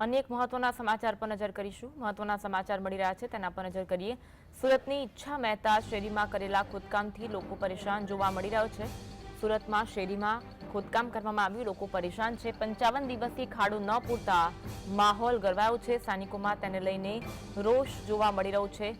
અન્ય એક મહત્વના સમાચાર પર નજર કરીશું. મહત્વના સમાચાર મળી રહ્યા છે, તેના પર નજર કરીએ. સુરતની ઈચ્છા મહેતા શેરીમાં કરેલા ખોદકામથી લોકો પરેશાન જોવા મળી રહ્યો છે. સુરતમાં શેરીમાં ખોદકામ કરવામાં આવ્યું, લોકો પરેશાન છે. પંચાવન દિવસથી ખાડો ન પૂરતા માહોલ ગરવાયો છે. સ્થાનિકોમાં તેને લઈને રોષ જોવા મળી રહ્યો છે.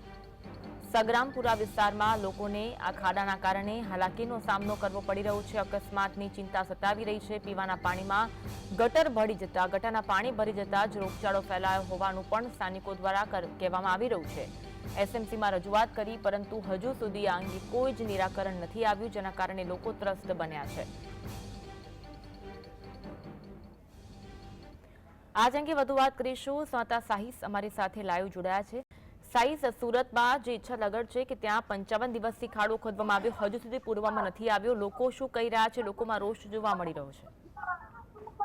સગ્રામપુરા વિસ્તારમાં લોકોને આ ખાડાના કારણે હાલાકીનો સામનો કરવો પડી રહ્યો છે. અકસ્માતની ચિંતા સતાવી રહી છે. પીવાના પાણીમાં ગટર ભળી જતા ગટરના પાણી ભરી જતા જ રોગચાળો ફેલાયો હોવાનું પણ સ્થાનિકો દ્વારા કહેવામાં આવી રહ્યું છે. એસએમસીમાં રજૂઆત કરી, પરંતુ હજુ સુધી આ અંગે કોઈ જ નિરાકરણ નથી આવ્યું, જેના કારણે લોકો ત્રસ્ત બન્યા છે. આજ અંગે વધુ વાત કરીશું. સ્વાતા સાહિસ અમારી સાથે લાઈવ જોડાયા છે. સાહિસ સુરતમાં જે ઈચ્છા લગડ છે કે ત્યાં પંચાવન દિવસથી ખાડો ખોદવામાં આવ્યો. હજુ સુધી પૂરવામાં નથી આવ્યો. લોકો શું કહી રહ્યા છે? લોકોમાં રોષ જોવા મળી રહ્યો છે.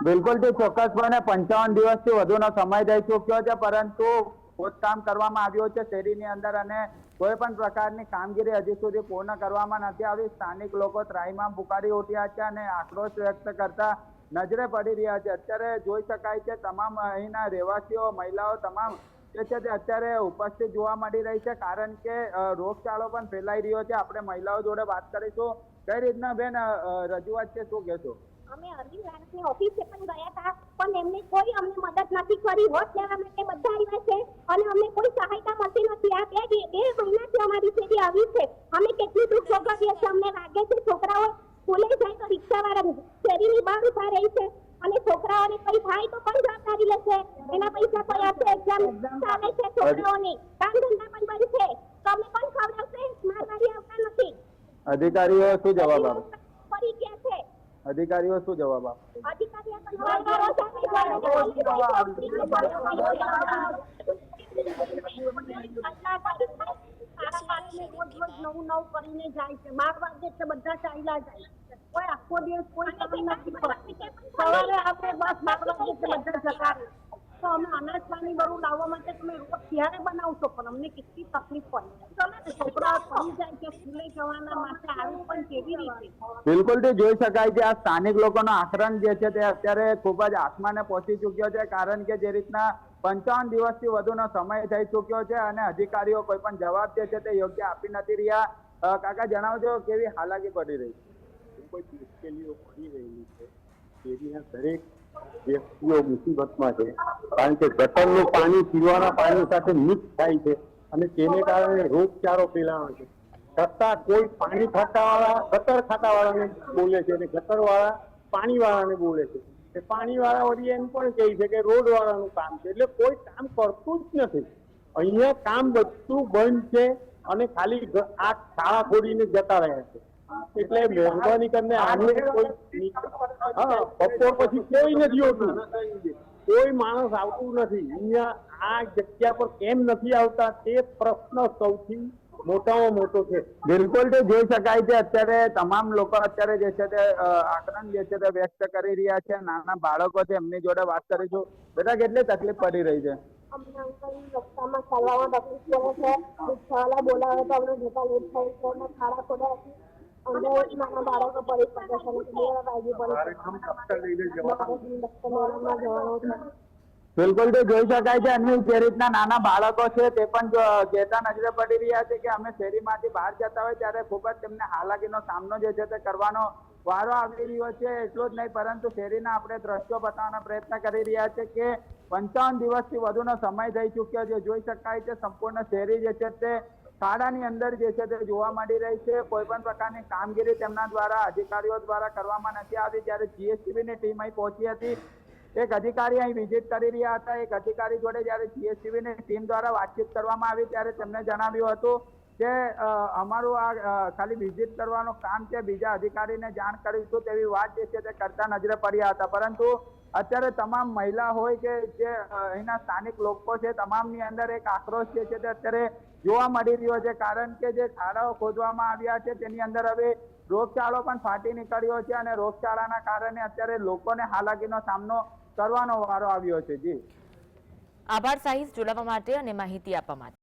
બિલકુલ તે ચોક્કસપણે પંચાવન દિવસથી વધુનો સમય થઈ ચૂક્યો છે, પરંતુ ખોદકામ કરવામાં આવ્યું છે શેરીની અંદર અને કોઈ પણ પ્રકારની કામગીરી હજી સુધી પૂર્ણ કરવામાં નથી આવી. સ્થાનિક લોકો ત્રાહીમામ પુકારી ઉઠ્યા છે અને આક્રોશ વ્યક્ત કરતા નજરે પડી રહ્યા છે. અત્યારે જોઈ શકાય છે, તમામ અહીંના રહેવાસીઓ, મહિલાઓ, તમામ જે અત્યારે ઉપસ્થિત જોવા મળી રહી છે, કારણ કે રોગચાળો પણ ફેલાઈ રહ્યો છે. આપણે મહિલાઓ જોડે વાત કરીશું. કઈ રીતના બેન રજૂઆત છે, શું કહેશો? અમે અરવિંદ વાણસની ઓફિસે પણ ગયા હતા, પણ એમને કોઈ અમને મદદ નથી કરી. હોટ લેવા માટે બધા આવ્યા છે અને અમને કોઈ સહાયતા મળતી નથી. આ બે બે મહિનાથી અમારી શેરી આવી છે. અમે કેટલી દુઃખ ભોગવીએ છીએ. અમને લાગે છે છોકરાઓ સ્કૂલે જાય તો રિક્ષાવાળા શેરીની બહાર ઊભા રહી છે. અને છોકરાઓને કઈ થાય તો કોણ જવાબદારી લેશે. એના પૈસા કોઈ આપશે એક્ઝામ ચાલે છે છોકરાઓની. કામ ધંધા પણ બંધ છે. તો અમે કોણ ખવડાવશે? મારવાડી આવતા નથી. અધિકારીઓ શું જવાબ આપે? પડી ગયા છે. અધિકારીઓ શું જવાબ આપે? અધિકારીઓ નવું નવું કરીને જાય છે. બાર વાગે બધા ચાલ્યા જાય કોઈ આખો દિવસ કોઈ સવારે આપણે બસ બાર બધા જતા તો અમે અનાજ પાણી બધું લાવવા માટે તમે રોજ ક્યારે બનાવશો? પણ અમને કેટલી તકલીફ પડે છોકરા પડી જાય કે સ્કૂલે જવાના માટે આવી પણ કેવી રીતે? બિલકુલ તે જોઈ શકાય છે આ સ્થાનિક લોકોનો આક્રંદ જે છે તે અત્યારે ખૂબ જ આસમાને પહોંચી ચૂક્યો છે કારણ કે જે રીતના પંચાવન દિવસથી વધુનો સમય થઈ ચૂક્યો છે અને અધિકારીઓ કોઈ પણ જવાબ જે છે તે યોગ્ય આપી નથી રહ્યા. કાકા જણાવજો કેવી હાલાકી પડી રહી છે? કોઈ મુશ્કેલીઓ પડી રહેલી છે. શેરીના દરેક વ્યક્તિઓ મુસીબતમાં છે. કારણ કે ગટરનું પાણી પીવાના પાણી સાથે મિક્સ થાય છે અને તેને કારણે રોગચાળો ફેલાવાનો છે. છતાં કોઈ પાણી ખાતાવાળા, ગટર ખાતાવાળાને બોલે છે અને ગટરવાળા પાણીવાળાને બોલે છે. એ પાણીવાળા વળી એમ પણ કહે છે કે રોડવાળાનું કામ છે. એટલે કોઈ કામ કરતું જ નથી. અહીંયા કામ બધું બંધ છે અને ખાલી આ શાળા છોડીને જતા રહ્યા છે. એટલે મહેરબાની કરીને આને કોઈ હા બપોર પછી કોઈ નથી હોતું. કોઈ માણસ આવતું નથી. અહીંયા આ જગ્યા પર કેમ નથી આવતા તે પ્રશ્ન સૌથી મોટામાં મોટો છે. બિલકુલ તે જોઈ શકાય છે. અત્યારે તમામ લોકો અત્યારે જે છે તે અ, જે છે તે વ્યક્ત કરી રહ્યા છે. નાના બાળકો છે એમની જોડે વાત કરીશું બેટા કેટલી તકલીફ પડી રહી છે? રસ્તામાં ચાલવામાં તકલીફ પડે છે. બોલાવે તો અમને જતા લેટ થાય છે. ખાડા ખોડા બિલકુલ તો જોઈ શકાય છે અને જે રીતના નાના બાળકો છે તે પણ જો કહેતા નજરે પડી રહ્યા છે કે અમે શેરીમાંથી બહાર જતા હોય ત્યારે ખૂબ જ તેમને હાલાકીનો સામનો જે છે તે કરવાનો વારો આવી રહ્યો છે એટલું જ નહીં પરંતુ શેરીના આપણે દ્રશ્યો બતાવવાનો પ્રયત્ન કરી રહ્યા છે કે પંચાવન દિવસથી વધુનો સમય થઈ ચૂક્યો છે. જોઈ શકાય છે સંપૂર્ણ શેરી જે છે તે શાળાની અંદર જે છે તે જોવા મળી રહી છે. કોઈ પણ પ્રકારની કામગીરી તેમના દ્વારા અધિકારીઓ દ્વારા કરવામાં નથી આવી. જ્યારે જીએસટીબીની ટીમ અહીં પહોંચી હતી, એક અધિકારી અહીં વિઝિટ કરી રહ્યા હતા. એક અધિકારી જોડે જ્યારે જીએસટીબી ની ટીમ દ્વારા વાતચીત કરવામાં આવી, ત્યારે તેમને જણાવ્યું હતું કે અમારું આ ખાલી વિઝિટ કરવાનું કામ છે, બીજા અધિકારીને જાણ કરીશું તેવી વાત જે છે તે કરતા નજરે પડ્યા હતા. પરંતુ અત્યારે તમામ મહિલા હોય કે જે અહીંના સ્થાનિક લોકો છે, તમામની અંદર એક આક્રોશ જે છે તે અત્યારે જોવા મળી રહ્યો છે. કારણ કે જે ખાડાઓ ખોદવામાં આવ્યા છે, તેની અંદર હવે રોગચાળો પણ ફાટી નીકળ્યો છે અને રોગચાળાના કારણે અત્યારે લોકોને હાલાકીનો સામનો કરવાનો વારો આવ્યો છે. જી. આભાર સાહિસ જોડાવા માટે અને માહિતી આપવા માટે.